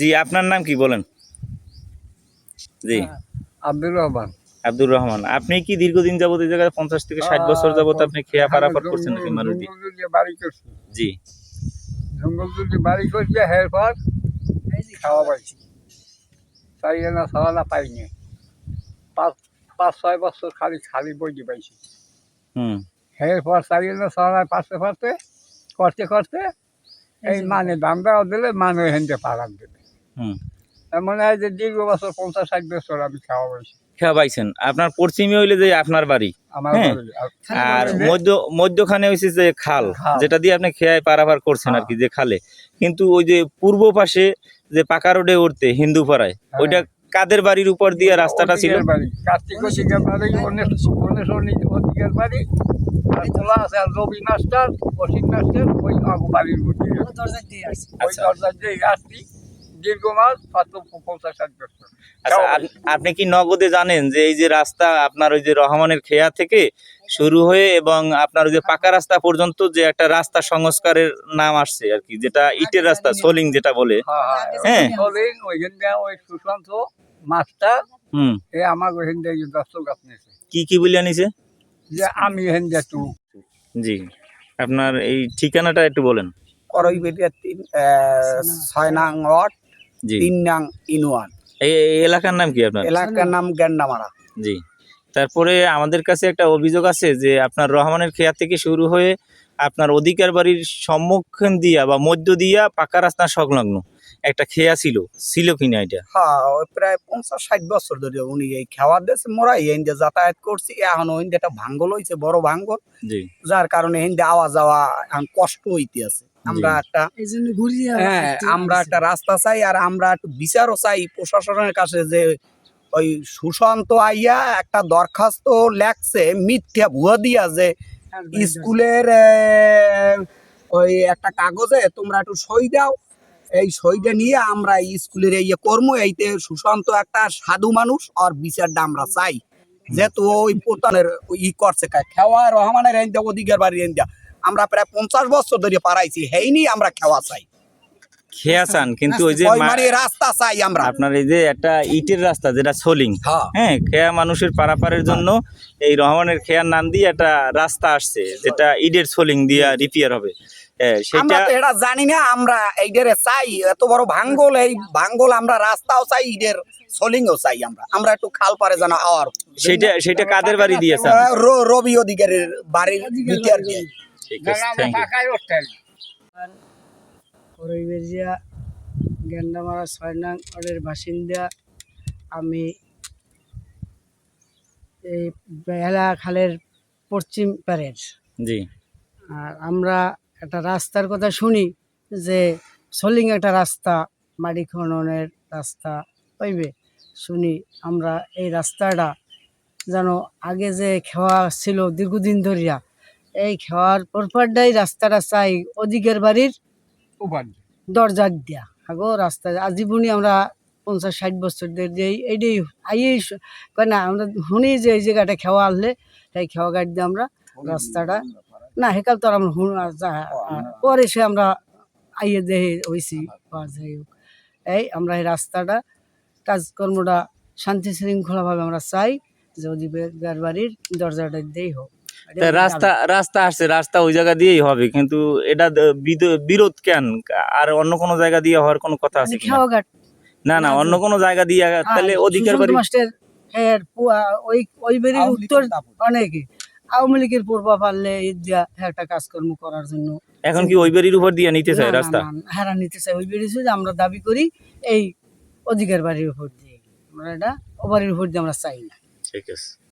জি আপনার নাম কি বলেন? জি। আব্দুর রহমান। আব্দুর রহমান আপনি কি দীর্ঘদিন যাবত এই জায়গায় পঞ্চাশ থেকে ষাট বছর যাবত আপনি খেয়া পারাপার করছেন নাকি মানুষ জি। জঙ্গল দিয়ে বাড়ি করছি হেরপর খাওয়া পাইছি। তাই না পাইনি। পাঁচ পাঁচ ছয় বছর খালি খালি বইতে পাইছি। হুম। করতে করতে এই মানে দাম দেওয়া দিলে মানে হেনতে পারান দিলে। হয় যে দীর্ঘ বছর পঞ্চাশ ষাট বছর আমি খাওয়া পাইছি খেয়া আপনার পশ্চিমে হইলে যে আপনার বাড়ি আমার হ্যাঁ। বাড়ি। আর মধ্য মধ্যখানে হয়েছে যে খাল। যেটা দিয়ে আপনি খেয়ায় পারাপার করছেন আর কি যে খালে কিন্তু ওই যে পূর্ব পাশে যে পাকা রোডে উঠতে হিন্দু পাড়ায় হ্যাঁ। ওইটা কাদের বাড়ির উপর দিয়ে রাস্তাটা ছিল বাড়ি কার্তিক বাড়ি অনেক অনেক বাড়ি খোলা আছে আর রবি মাস্টার অসিত মাস্টার ওই বাড়ির ওই। দরজা দিয়ে আসছি দীর্ঘ মাস মাত্র পঞ্চাশ ষাট বছর। আচ্ছা আপনি কি নগদে জানেন যে এই যে রাস্তা আপনার ওই যে রহমানের খেয়া থেকে শুরু হয়ে এবং আপনার ওই যে পাকা রাস্তা পর্যন্ত যে একটা রাস্তা সংস্কারের নাম আসছে আর কি যেটা ইটের রাস্তা সোলিং যেটা বলে। হ্যাঁ হ্যাঁ। হ্যাঁ। ওইখান ওই সুশান্ত মাস্টার হুম। এ আমার ওইখান কি কি বলে নিছে যে আমি এখান একটু জি। আপনার এই ঠিকানাটা একটু বলেন। করইবেরিয়া তিন ছয় নং ওয়ার্ড তিন নং ইনওয়ান এই এলাকার নাম কি আপনার? এলাকার নাম গেন্ডামারা। জি। তারপরে আমাদের কাছে একটা অভিযোগ আছে যে আপনার রহমানের খেয়া থেকে শুরু হয়ে আপনার অধিকার বাড়ির সম্মুখীন দিয়া বা মধ্য দিয়া পাকা রাস্তা সংলগ্ন একটা খেয়া ছিল ছিল কিনা এটা? হ্যাঁ প্রায় পঞ্চাশ ষাট বছর ধরে উনি এই খাওয়ার দেশে মোরা ইন্ডিয়া যাতায়াত করছি এখন একটা ভাঙ্গল হয়েছে বড় ভাঙ্গল। যার কারণে হিন্দে আওয়া যাওয়া এখন কষ্ট হইতে আছে আমরা একটা হ্যাঁ আমরা একটা রাস্তা চাই আর আমরা একটু বিচারও চাই প্রশাসনের কাছে যে ওই সুশান্ত আইয়া একটা দরখাস্ত লেখছে মিথ্যা ভুয়া দিয়া যে স্কুলের ওই একটা কাগজে তোমরা একটু সই দাও। এই সইটা নিয়ে আমরা এই স্কুলের এই কর্ম এইতে সুশান্ত একটা সাধু মানুষ আর বিচারটা আমরা চাই। যেহেতু ওই পোতানের ই করছে কা- খেওয়া রহমানের এনদা অধিকার বাড়ির এনদা আমরা প্রায় পঞ্চাশ বছর ধরে পারাইছি হেইনি আমরা খেওয়া চাই। খেয়া চান কিন্তু ওই যে মানে রাস্তা চাই আমরা। আপনার এই যে একটা ইটের রাস্তা যেটা সোলিং। হ্যাঁ। হ্যাঁ খেয়া মানুষের পারাপারের জন্য এই রহমানের খেয়ার নাম দিয়ে একটা রাস্তা আসছে যেটা ইটের সোলিং দিয়া রিপেয়ার হবে। হ্যাঁ, আমরা সেটা তো এটা জানি না আমরা এইটারে চাই এত বড় ভাঙ্গল এই ভাঙ্গল আমরা রাস্তাও চাই ইটের সলিংও চাই আমরা। আমরা একটু খাল পারে জানা আর সেটা সেটা কাদের বাড়ি দিয়েছেন? রবি অধিকারের বাড়ির ঠিক আছে থ্যাংক ইউ পাকাই গেন্ডামারা ছয় নং ওয়ার্ডের বাসিন্দা আমি এই বেহালা খালের পশ্চিম পারের জি। আর আমরা একটা রাস্তার কথা শুনি যে সলিং একটা রাস্তা মাটি খননের রাস্তা পাইবে শুনি আমরা এই রাস্তাটা যেন আগে যে খেওয়া ছিল দীর্ঘদিন ধরিয়া এই খেওয়ার পরপরটাই রাস্তাটা চাই অধিকের বাড়ির দরজা দিয়া। আগো রাস্তা আজীবনই আমরা পঞ্চাশ ষাট বছর যে এই- এইটাই আইয়েই কয় না আমরা শুনি যে এই জায়গাটা খেওয়া আনলে তাই খেওয়া গাড়ি দিয়ে আমরা রাস্তাটা না হেকাল তো আর আমরা হুন পরে সে আমরা আইয়ে দেহে হয়েছি বা যাই হোক। এই আমরা এই রাস্তাটা কাজকর্মটা শান্তি শৃঙ্খলাভাবে আমরা চাই যে অধিকার বাড়ির দরজাটা দিয়েই হোক। রাস্তা রাস্তা আসছে রাস্তা ওই জায়গা দিয়েই হবে কিন্তু এটা বিরোধ কেন? আর অন্য কোনো জায়গা দিয়ে হওয়ার কোনো কথা আছে? খেওয়া ঘাট না না অন্য কোনো জায়গা দিয়ে তাহলে অধিকার বাড়ি ওই ওই বেরির উত্তর অনেকে আওয়ামী লীগের পূর্ব পারলে দিয়া একটা কাজকর্ম করার জন্য এখন কি ওই বাড়ির উপর দিয়ে নিতে না, রাস্তা? না, নিতে চাই ওই যে আমরা দাবি করি এই অধিকার বাড়ির উপর দিয়ে। আমরা এটা ও উপর দিয়ে আমরা চাই না। ঠিক আছে।